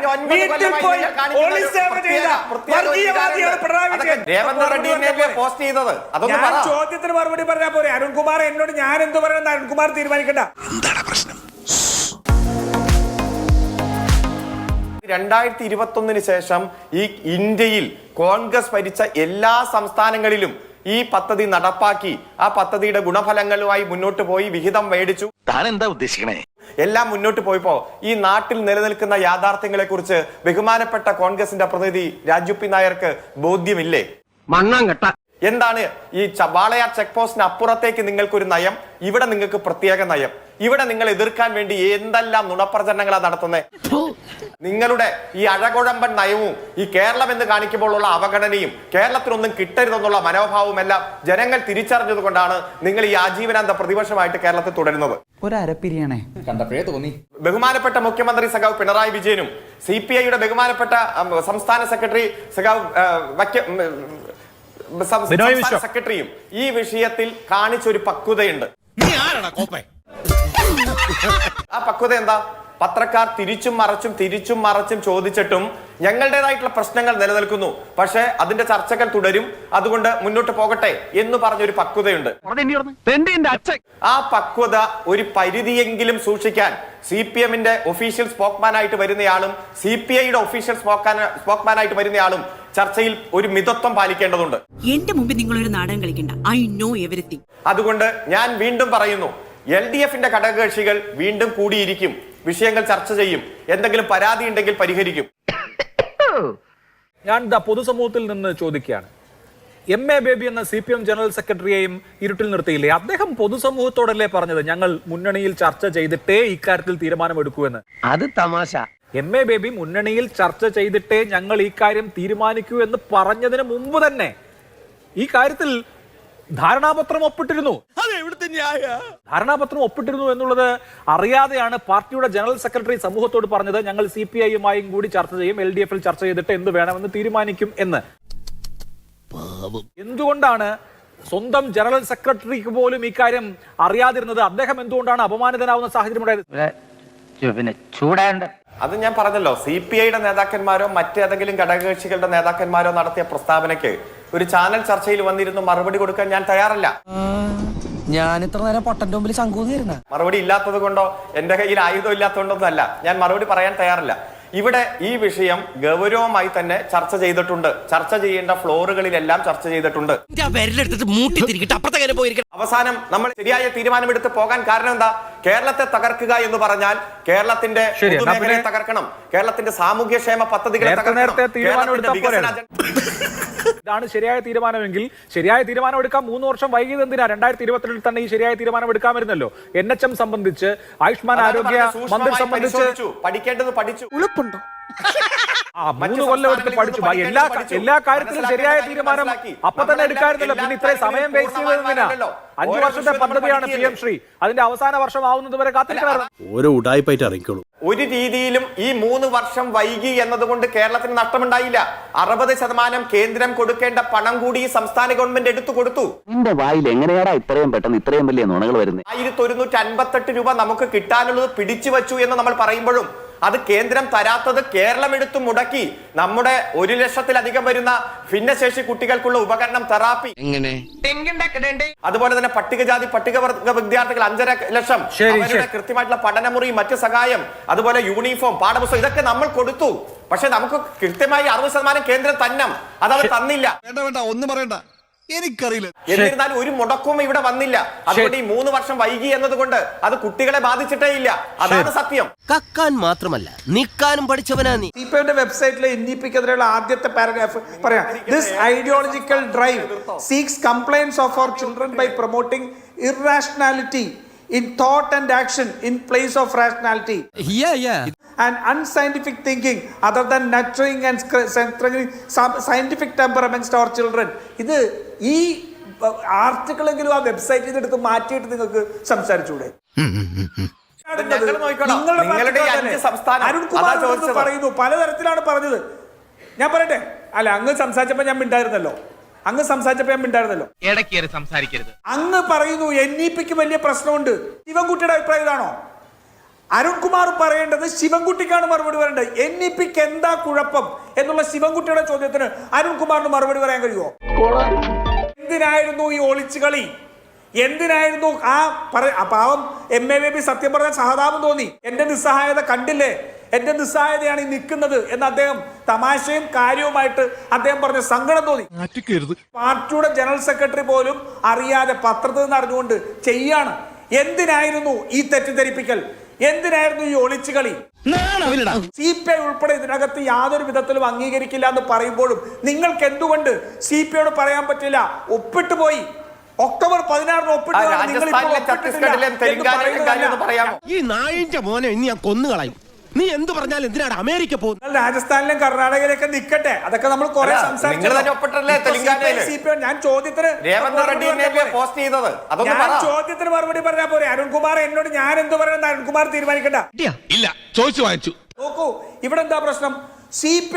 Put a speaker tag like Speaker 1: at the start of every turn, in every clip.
Speaker 1: വീട്ടിൽ പോയി പോലീസ് സേവ ചെയ്ത
Speaker 2: പ്രത്യേക- പ്രത്യേക ഒരു
Speaker 1: വർഗീയവാദിയാണ്
Speaker 2: വികാരമുണ്ട്.
Speaker 1: പിണറായി വിജയൻ.
Speaker 2: രേവന്ത് റെഡ്ഡിയെ പോസ്റ്റ് ചെയ്തത്? അതൊന്നും
Speaker 1: ഞാൻ ചോദ്യത്തിന് മറുപടി പറഞ്ഞാൽ പോരെ? അരുൺകുമാർ എന്നോട് ഞാൻ എന്ത് പറയണം അരുൺകുമാർ തീരുമാനിക്കണ്ട.
Speaker 2: രണ്ടായിരത്തി ഇരുപത്തി ഒന്നിന് ശേഷം ഈ ഇന്ത്യയിൽ കോൺഗ്രസ് ഭരിച്ച എല്ലാ സംസ്ഥാനങ്ങളിലും ഈ പദ്ധതി നടപ്പാക്കി ആ പദ്ധതിയുടെ ഗുണഫലങ്ങളുമായി മുന്നോട്ട് പോയി വിഹിതം മേടിച്ചു.
Speaker 3: താൻ എന്താ ഉദ്ദേശിക്കണേ?
Speaker 2: എല്ലാം മുന്നോട്ട് പോയപ്പോ ഈ നാട്ടിൽ നിലനിൽക്കുന്ന യാഥാർത്ഥ്യങ്ങളെ കുറിച്ച് ബഹുമാനപ്പെട്ട കോൺഗ്രസിന്റെ പ്രതിനിധി രാജു പി നായർക്ക് ബോധ്യമില്ലേ?
Speaker 4: മണ്ണാങ്കട്ട.
Speaker 2: എന്താണ് ഈ വാളയാർ ചെക്ക് പോസ്റ്റിന് അപ്പുറത്തേക്ക് നിങ്ങൾക്കൊരു നയം ഇവിടെ നിങ്ങൾക്ക് പ്രത്യേക നയം? ഇവിടെ നിങ്ങൾ എതിർക്കാൻ വേണ്ടി എന്തെല്ലാം നുണപ്രചരണങ്ങളാണ് നടത്തുന്നത് നിങ്ങളുടെ ഈ അഴകുഴമ്പൻ നയവും ഈ കേരളം എന്ന് കാണിക്കുമ്പോഴുള്ള അവഗണനയും കേരളത്തിനൊന്നും കിട്ടരുതെന്നുള്ള മനോഭാവവും എല്ലാം ജനങ്ങൾ തിരിച്ചറിഞ്ഞത് കൊണ്ടാണ് നിങ്ങൾ ഈ ആജീവനാന്ത പ്രതിപക്ഷമായിട്ട് കേരളത്തിൽ തുടരുന്നത്.
Speaker 5: ഒരരപ്പിരിയാണേ.
Speaker 6: കണ്ടപ്പോഴേ തോന്നി.
Speaker 2: ബഹുമാനപ്പെട്ട മുഖ്യമന്ത്രി സഖാവ് പിണറായി വിജയനും സി പി ഐയുടെ ബഹുമാനപ്പെട്ട സംസ്ഥാന സെക്രട്ടറി സഖാവ്. സെക്രട്ടറിയും ഈ വിഷയത്തിൽ കാണിച്ചൊരു പക്വതയുണ്ട്. ആ പക്വത എന്താ? പത്രക്കാർ തിരിച്ചും മറച്ചും തിരിച്ചും മറച്ചും ചോദിച്ചിട്ടും ഞങ്ങളുടേതായിട്ടുള്ള പ്രശ്നങ്ങൾ നിലനിൽക്കുന്നു. പക്ഷേ അതിന്റെ ചർച്ചകൾ തുടരും. അതുകൊണ്ട് മുന്നോട്ട് പോകട്ടെ എന്ന് പറഞ്ഞൊരു പക്വതയുണ്ട്. ആ പക്വത ഒരു പരിധിയെങ്കിലും സൂക്ഷിക്കാൻ സി പി എമ്മിന്റെ ഒഫീഷ്യൽ സ്പോക്മാനായിട്ട് വരുന്നയാളും സി പി ഐയുടെ ഒഫീഷ്യൽ സ്പോക്മാനായിട്ട് വരുന്നയാളും ചർച്ചയിൽ ഒരു മിതത്വം പാലിക്കേണ്ടതുണ്ട്.
Speaker 7: എന്റെ മുമ്പിൽ നിങ്ങൾ ഒരു നാടകം കളിക്കണ്ട. ഐ നോ എവരിത്തിങ്
Speaker 2: അതുകൊണ്ട് ഞാൻ വീണ്ടും പറയുന്നു. എൽ ഡി എഫിന്റെ ഘടകകക്ഷികൾ വീണ്ടും കൂടിയിരിക്കും. വിഷയങ്ങൾ ചർച്ച ചെയ്യും. എന്തെങ്കിലും പരാതി ഉണ്ടെങ്കിൽ പരിഹരിക്കും.
Speaker 8: ഞാൻ ഇതാ പൊതുസമൂഹത്തിൽ നിന്ന് ചോദിക്കുകയാണ്. എം എ ബേബി എന്ന സി പി എം ജനറൽ സെക്രട്ടറിയെയും ഇരുട്ടിൽ നിർത്തിയില്ലേ? അദ്ദേഹം പൊതുസമൂഹത്തോടല്ലേ പറഞ്ഞത്? ഞങ്ങൾ മുന്നണിയിൽ ചർച്ച ചെയ്തിട്ടേ ഇക്കാര്യത്തിൽ തീരുമാനമെടുക്കൂ എന്ന്
Speaker 4: അത് തമാശ.
Speaker 8: എം എ ബേബി മുന്നണിയിൽ ചർച്ച ചെയ്തിട്ടേ ഞങ്ങൾ ഈ കാര്യം തീരുമാനിക്കൂ എന്ന് പറഞ്ഞതിന് മുമ്പ് തന്നെ ഈ കാര്യത്തിൽ ധാരണാപത്രം ഒപ്പിട്ടിരുന്നു. ധാരണാപത്രം ഒപ്പിട്ടിരുന്നു എന്നുള്ളത് അറിയാതെയാണ് പാർട്ടിയുടെ ജനറൽ സെക്രട്ടറി സമൂഹത്തോട് പറഞ്ഞത്. ഞങ്ങൾ സി പി ഐയുമായും കൂടി ചർച്ച ചെയ്യും എൽ ഡി എഫിൽ ചർച്ച ചെയ്തിട്ട് എന്ത് വേണമെന്ന് തീരുമാനിക്കും എന്ന്. എന്തുകൊണ്ടാണ് സ്വന്തം ജനറൽ സെക്രട്ടറിക്ക് പോലും ഇക്കാര്യം അറിയാതിരുന്നത്? അദ്ദേഹം എന്തുകൊണ്ടാണ് അപമാനിതനാവുന്ന സാഹചര്യം ഉണ്ടായത്?
Speaker 4: പിന്നെ ചൂടാണ്ട്
Speaker 2: അത് ഞാൻ പറഞ്ഞല്ലോ സി പി ഐയുടെ നേതാക്കന്മാരോ മറ്റേതെങ്കിലും ഘടകകക്ഷികളുടെ നേതാക്കന്മാരോ നടത്തിയ പ്രസ്താവനയ്ക്ക് ഒരു ചാനൽ ചർച്ചയിൽ വന്നിരുന്നു മറുപടി കൊടുക്കാൻ ഞാൻ തയ്യാറല്ല.
Speaker 5: ഞാൻ ഇത്ര നേരം പൊട്ടന്റെ മുമ്പിൽ ശങ്കൂന്നിരുന്ന
Speaker 2: മറുപടി ഇല്ലാത്തത് കൊണ്ടോ? എന്റെ കയ്യിൽ ആയുധം ഇല്ലാത്തതുകൊണ്ടൊന്നല്ല ഞാൻ മറുപടി പറയാൻ തയ്യാറില്ല. ഇവിടെ ഈ വിഷയം ഗൗരവമായി തന്നെ ചർച്ച ചെയ്തിട്ടുണ്ട്. ചർച്ച ചെയ്യേണ്ട ഫ്ലോറുകളിലെല്ലാം ചർച്ച ചെയ്തിട്ടുണ്ട്. അവസാനം നമ്മൾ ശരിയായ തീരുമാനമെടുത്ത് പോകാൻ കാരണം എന്താ? കേരളത്തെ തകർക്കുക എന്ന് പറഞ്ഞാൽ കേരളത്തിന്റെ പൊതുമേഖലയെ തകർക്കണം. കേരളത്തിന്റെ സാമൂഹ്യക്ഷേമ പദ്ധതികളെ തകർക്കണം.
Speaker 8: ഇതാണ് ശരിയായ തീരുമാനമെങ്കിൽ ശരിയായ തീരുമാനം എടുക്കാൻ മൂന്ന് വർഷം വൈകിയത് എന്തിനാ? രണ്ടായിരത്തി ഇരുപത്തിരണ്ടിൽ തന്നെ ഈ ശരിയായ തീരുമാനം എടുക്കാമായിരുന്നല്ലോ. എൻ എച്ച് എം സംബന്ധിച്ച് ആയുഷ്മാൻ ആരോഗ്യ മന്ത്രി സംബന്ധിച്ച്
Speaker 2: പഠിക്കേണ്ടത് പഠിച്ചു.
Speaker 7: ഉളുപ്പുണ്ടോ?
Speaker 8: മൂന്ന് കൊല്ലം എടുത്ത് പഠിച്ചു. എല്ലാ എല്ലാ കാര്യത്തിലും ശരിയായ തീരുമാനം. അപ്പൊ തന്നെ എടുക്കായിരുന്നല്ലോ പിന്നെ ഇത്രയും സമയം വേസ്റ്റ് ചെയ്തത് എന്തിനാ? അഞ്ചു വർഷത്തെ പദ്ധതിയാണ് പി എം ശ്രീ. അതിന്റെ അവസാന വർഷം ആവുന്നത് വരെ കാത്തിരിക്കണം
Speaker 9: ഓരോ ഉടായ്പായിട്ട് ഇറങ്ങിക്കോളൂ
Speaker 2: ഒരു രീതിയിലും ഈ മൂന്ന് വർഷം വൈകി എന്നതുകൊണ്ട് കേരളത്തിന് നഷ്ടമുണ്ടായില്ല. അറുപത് ശതമാനം കേന്ദ്രം കൊടുക്കേണ്ട പണം കൂടി ഈ സംസ്ഥാന ഗവൺമെന്റ് എടുത്തു കൊടുത്തു.
Speaker 3: നിന്റെ വായിൽ എങ്ങനെയാടാ ഇത്രയും പെട്ടെന്ന് ഇത്രയും വലിയ നുണകൾ വരുന്നത്
Speaker 2: ആയിരത്തി ഒരുന്നൂറ്റി അൻപത്തെട്ട് രൂപ നമുക്ക് കിട്ടാനുള്ളത് പിടിച്ചു വച്ചു എന്ന് നമ്മൾ പറയുമ്പോഴും അത് കേന്ദ്രം തരാത്തത് കേരളം എടുത്തു മുടക്കി നമ്മുടെ ഒരു ലക്ഷത്തിലധികം വരുന്ന ഭിന്നശേഷി കുട്ടികൾക്കുള്ള ഉപകരണം തെറാപ്പി.
Speaker 4: എങ്ങനെ?
Speaker 2: അതുപോലെ തന്നെ പട്ടികജാതി പട്ടികവർഗ വിദ്യാർത്ഥികൾ അഞ്ചര ലക്ഷം അവരുടെ കൃത്യമായിട്ടുള്ള പഠനമുറി മറ്റ് സഹായം അതുപോലെ യൂണിഫോം പാഠപുസ്തകം ഇതൊക്കെ നമ്മൾ കൊടുത്തു. പക്ഷെ നമുക്ക് കൃത്യമായി അറുപത് ശതമാനം കേന്ദ്രം തന്നം. അതവർ തന്നില്ല.
Speaker 6: വേണ്ട വേണ്ട ഒന്നും പറയണ്ട. എനിക്കറിയില്ല.
Speaker 2: എന്നിരുന്നാലും ഒരു മുടക്കവും ഇവിടെ വന്നില്ല. അതുകൊണ്ട് ഈ മൂന്ന് വർഷം വൈകി എന്നതുകൊണ്ട് അത് കുട്ടികളെ ബാധിച്ചിട്ടേ ഇല്ല. അതാണ് സത്യം.
Speaker 4: കക്കാൻ മാത്രമല്ല നിക്കാനും പഠിച്ചവനാ നീ.
Speaker 1: സി പി വെബ്സൈറ്റിലെ എൻ ഇ പിക്കെതിരെയുള്ള ആദ്യത്തെ പാരഗ്രാഫ് പറയാം. This ideological drive seeks compliance of our children by promoting irrationality in thought and action in place of rationality and unscientific thinking other than nurturing and strengthening some scientific temper amongst our children. ഇത് ഈ ആർട്ടിക്കിളെങ്കിലും ആ വെബ്സൈറ്റിൽ നിന്ന് എടുത്ത് മാറ്റിയിട്ട് നിങ്ങൾക്ക് സംസാരിച്ചൂടെ. പറയുന്നു. പലതരത്തിലാണ് പറഞ്ഞത്. ഞാൻ പറയട്ടെ. അല്ല അങ്ങ് സംസാരിച്ചപ്പോ ഞാൻ മിണ്ടായിരുന്നല്ലോ. അങ്ങ് സംസാരിച്ചപ്പോ ഞാൻ മിണ്ടായിരുന്നല്ലോ.
Speaker 4: ഇടയ്ക്ക് സംസാരിക്കരുത്.
Speaker 1: അങ്ങ് പറയുന്നു എൻ ഇ പിക്ക് വലിയ പ്രശ്നമുണ്ട്. ശിവൻകുട്ടിയുടെ അഭിപ്രായം ഇതാണോ അരുൺകുമാർ പറയേണ്ടത് ശിവൻകുട്ടിക്കാണ് മറുപടി പറയേണ്ടത്. എൻ ഇ പിക്ക് എന്താ കുഴപ്പം എന്നുള്ള ശിവൻകുട്ടിയുടെ ചോദ്യത്തിന് അരുൺകുമാറിന് മറുപടി പറയാൻ കഴിയുമോ? എന്തിനായിരുന്നു ഈ ഒളിച്ചു കളി? എന്തിനായിരുന്നു ആ പറ പാവം എം എ ബി സത്യം പറഞ്ഞ സഹതാപം തോന്നി. എന്റെ നിസ്സഹായത കണ്ടില്ലേ? എന്റെ നിസ്സായതയാണ് ഈ നിൽക്കുന്നത് എന്ന് അദ്ദേഹം തമാശയും കാര്യവുമായിട്ട് അദ്ദേഹം പറഞ്ഞ സങ്കടം തോന്നി. പാർട്ടിയുടെ ജനറൽ സെക്രട്ടറി പോലും അറിയാതെ പത്രത്തിൽ നിന്ന് അറിഞ്ഞുകൊണ്ട് ചെയ്യാണ്. എന്തിനായിരുന്നു ഈ തെറ്റിദ്ധരിപ്പിക്കൽ? എന്തിനായിരുന്നു ഈ ഒളിച്ചുകളി സി പി ഐ ഉൾപ്പെടെ ഇതിനകത്ത് യാതൊരു വിധത്തിലും അംഗീകരിക്കില്ല എന്ന് പറയുമ്പോഴും നിങ്ങൾക്ക് എന്തുകൊണ്ട് സി പി ഐയോട് പറയാൻ പറ്റില്ല? ഒപ്പിട്ട് പോയി. ഒക്ടോബർ പതിനാറിന് ഒപ്പിട്ട്
Speaker 4: ഈ നായിന്റെ മോനെ ഇനി ഞാൻ കൊന്നു കളയും നീ എന്ത് പറഞ്ഞാലും എന്തിനാണ് അമേരിക്ക പോകുന്നത്?
Speaker 1: രാജസ്ഥാനിലും കർണാടകയിലൊക്കെ നിക്കട്ടെ. അതൊക്കെ നമ്മൾ കുറെ സംസാരിച്ചു.
Speaker 2: നിങ്ങൾ തന്നെ ഒപ്പിട്ടല്ലേ തെലങ്കാനയിൽ?
Speaker 1: ഞാൻ ചോദ്യത്തിന്
Speaker 2: രേവന്ത്
Speaker 1: മറുപടി
Speaker 2: റെഡ്ഡിനെ
Speaker 1: പറഞ്ഞാൽ പോരെ.
Speaker 2: പോസ്റ്റ് ചെയ്തത്. അതൊന്ന്
Speaker 1: ഞാൻ ചോദ്യത്തിന് മറുപടി പറഞ്ഞാൽ പോരെ. അരുൺകുമാർ എന്നോട് ഞാൻ എന്ത് പറയണം അരുൺകുമാർ തീരുമാനിക്കണ്ട.
Speaker 6: ഇല്ല. ചോദിച്ചു വാങ്ങിച്ചു.
Speaker 1: നോക്കൂ ഇവിടെ എന്താ പ്രശ്നം?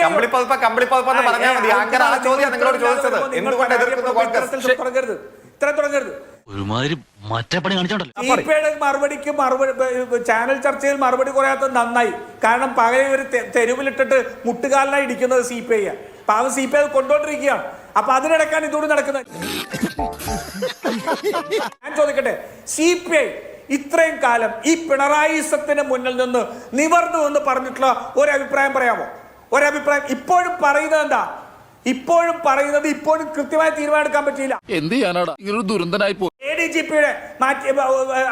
Speaker 2: കമ്പിളിപ്പതിപ്പ കമ്പിളിപ്പതിപ്പെന്ന് പറഞ്ഞാൽ മതി. അങ്ങനെ ആ ചോദ്യം നിങ്ങളോട് ചോദിച്ചത്. എന്തുകൊണ്ട് എതിർക്കുന്നു കോൺഗ്രസ്?
Speaker 1: ഇത്ര തുടങ്ങരുത്.
Speaker 3: ഒരുമാതിരി മറ്റേ പണി കാണിച്ചോണ്ടല്ലോ?
Speaker 1: മറുപടിക്ക് മറുപടി ചാനൽ ചർച്ചയിൽ മറുപടി കുറയാത്തത് നന്നായി. കാരണം പകരം ഒരു തെരുവിലിട്ടിട്ട് മുട്ടുകാലിനായി ഇടിക്കുന്നത് സി പി ഐ പാവം സി പി ഐ കൊണ്ടോണ്ടിരിക്കുകയാണ്. അപ്പൊ അതിനിടക്കാണ് ഇതോട് നടക്കുന്നത്. ഞാൻ ചോദിക്കട്ടെ സി പി ഐ ഇത്രയും കാലം ഈ പിണറായിസത്തിന് മുന്നിൽ നിന്ന് നിവർന്നു എന്ന് പറഞ്ഞിട്ടുള്ള ഒരു അഭിപ്രായം പറയാമോ? ഒരഭിപ്രായം ഇപ്പോഴും പറയുന്നത് എന്താ? ഇപ്പോഴും പറയുന്നത് ഇപ്പോഴും കൃത്യമായി തീരുമാനമെടുക്കാൻ പറ്റിയില്ല.
Speaker 6: എന്ത് ചെയ്യാനാടാ? ദുരന്തനായി പോയി
Speaker 1: എ ഡി ജി പിയുടെ മാറ്റി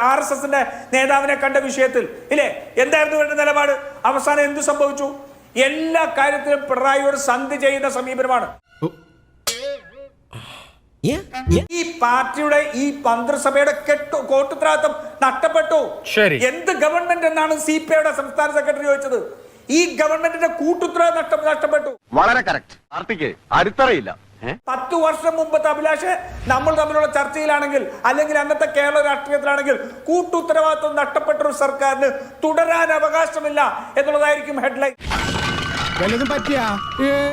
Speaker 1: ആർ എസ് എസിന്റെ നേതാവിനെ കണ്ട വിഷയത്തിൽ ഇല്ലേ? എന്തായിരുന്നു ഇവരുടെ നിലപാട്? അവസാനം എന്ത് സംഭവിച്ചു? എല്ലാ കാര്യത്തിലും പിണറായിയോട് സന്ധി ചെയ്യുന്ന സമീപനമാണ്. ഈ പാർട്ടിയുടെ ഈ മന്ത്രിസഭയുടെ കെട്ടു കോട്ടുത്തരവാദിത്തം നഷ്ടപ്പെട്ടു.
Speaker 8: ശരി.
Speaker 1: എന്ത് ഗവൺമെന്റ് എന്നാണ് സി പി ഐയുടെ സംസ്ഥാന സെക്രട്ടറി ചോദിച്ചത്? ഈ ഗവൺമെന്റിന്റെ കൂട്ടുത്തരവ് നഷ്ട- നഷ്ടപ്പെട്ടു.
Speaker 3: വളരെ കറക്റ്റ് പാർട്ടിക്ക് അടിത്തറയില്ല.
Speaker 1: പത്തു വർഷം മുമ്പത്തെ അഭിലാഷ് നമ്മൾ തമ്മിലുള്ള ചർച്ചയിലാണെങ്കിൽ അല്ലെങ്കിൽ അന്നത്തെ കേരള രാഷ്ട്രീയത്തിലാണെങ്കിൽ കൂട്ടുത്തരവാദിത്വം നഷ്ടപ്പെട്ട ഒരു സർക്കാരിന് തുടരാൻ അവകാശമില്ല എന്നുള്ളതായിരിക്കും ഹെഡ്ലൈൻ.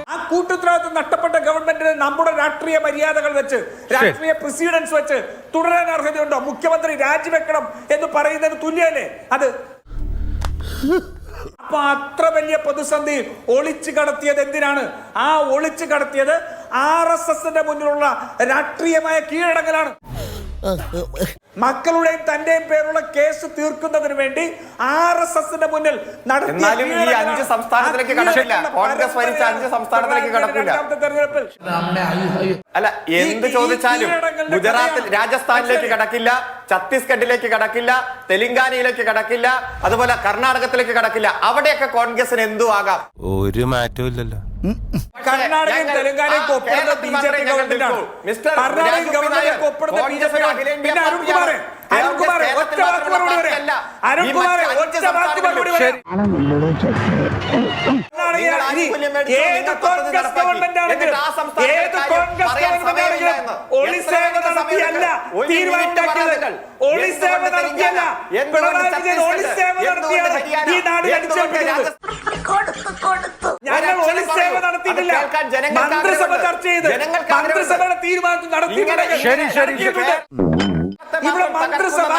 Speaker 1: ആ കൂട്ടുത്തരവാദിത്വം നഷ്ടപ്പെട്ട ഗവൺമെന്റിന് നമ്മുടെ രാഷ്ട്രീയ മര്യാദകൾ വെച്ച് രാഷ്ട്രീയ പ്രസിഡൻസ് വെച്ച് തുടരാൻ അർഹതയുണ്ടോ? മുഖ്യമന്ത്രി രാജിവെക്കണം എന്ന് പറയുന്നതിന് തുല്യല്ലേ അത്. അപ്പൊ അത്ര വലിയ പ്രതിസന്ധി ഒളിച്ചു കടത്തിയത് എന്തിനാണ്? ആ ഒളിച്ചു കടത്തിയത് ആർ എസ് എസിന്റെ മുന്നിലുള്ള രാഷ്ട്രീയമായ കീഴടങ്ങലാണ്. മക്കളുടെയും തന്റെയും പേരുള്ള കേസ് തീർക്കുന്നതിന് വേണ്ടി ആർ എസ് എസിന്റെ മുന്നിൽ
Speaker 2: എന്നാലും ഈ അഞ്ച് സംസ്ഥാനത്തിലേക്ക്
Speaker 1: ആ
Speaker 2: കടക്കില്ല. കോൺഗ്രസ് ഭരിച്ച അഞ്ച് സംസ്ഥാനത്തിലേക്ക് കടക്കില്ല.
Speaker 1: രണ്ടാമത്തെ
Speaker 2: അല്ല എന്ത് ചോദിച്ചാലും ഗുജറാത്തിൽ രാജസ്ഥാനിലേക്ക് കടക്കില്ല ഛത്തീസ്ഗഡിലേക്ക് കടക്കില്ല തെലങ്കാനയിലേക്ക് കടക്കില്ല അതുപോലെ കർണാടകത്തിലേക്ക് കടക്കില്ല അവിടെയൊക്കെ കോൺഗ്രസിന് എന്തു ആകാം
Speaker 4: ഒരു മാറ്റവും ഇല്ലല്ലോ
Speaker 1: കർണാടകയും
Speaker 2: ഞങ്ങൾ-
Speaker 1: തെലങ്കാനയും
Speaker 2: ആ,
Speaker 1: ഒപ്പിടുന്ന ബി ജെ പി ഗവൺമെന്റാണ്
Speaker 2: മിസ്റ്റർ
Speaker 1: കർണാടകയും
Speaker 2: രാജഗോപാൽ
Speaker 1: ഗവൺമെന്റ്
Speaker 2: നായർ,
Speaker 1: ഒപ്പിടുന്ന ബി ജെ പി പിന്നെ അരുൺകുമാറെ. അരുൺകുമാറെ ഒറ്റ വാക്ക് മറുപടി പറയാം. അരുൺകുമാറെ ഒറ്റ വാക്ക് മറുപടി പറയാം. ഏത് കോൺഗ്രസ്. ഗവൺമെന്റ് ഏത് കോൺഗ്രസ് ഗവൺമെന്റ്. ഒളിസേവ നടത്തിയല്ല തീരുമാനം
Speaker 2: പറയുകൾ.
Speaker 1: ഒളിസേവ നടത്തിയല്ല പിണറായി വിജയൻ ഒളിസേവ നടത്തിയാണ് ഈ നാട്
Speaker 2: രാജസ്ഥാൻ?
Speaker 1: ഞങ്ങൾ ഒളിസേവ. നടത്തിയിട്ടില്ല മന്ത്രിസഭ. ചർച്ച ചെയ്ത് മന്ത്രിസഭയുടെ
Speaker 2: ശരി,
Speaker 1: നടത്തിയിട്ടുണ്ട്. ഇവിടെ മന്ത്രിസഭ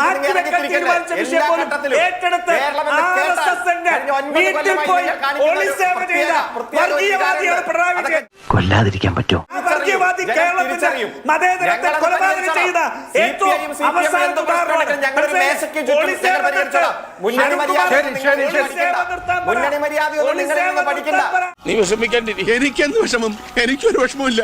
Speaker 1: മാറ്റിവെക്കാൻ തീരുമാനിച്ച വിഷയം പോലും ഏറ്റെടുത്ത് ആർ എസ് എസിന്റെ വീട്ടിൽ പോയി ഒളിസേവ ചെയ്ത വർഗീയവാദിയാണ്. പിണറായി വിജയൻ
Speaker 3: കൊല്ലാതിരിക്കാൻ പറ്റുമോ?
Speaker 1: ആ വർഗീയവാദി കേരളത്തിന്റെ മതേതരത്തെ കൊലപാതകം ചെയ്ത ഏറ്റവും അവസാനത്തെ ഉദാഹരണമാണ്.
Speaker 6: നീ എനിക്കെന്ത് വിഷമം? എനിക്കൊരു വിഷമമില്ല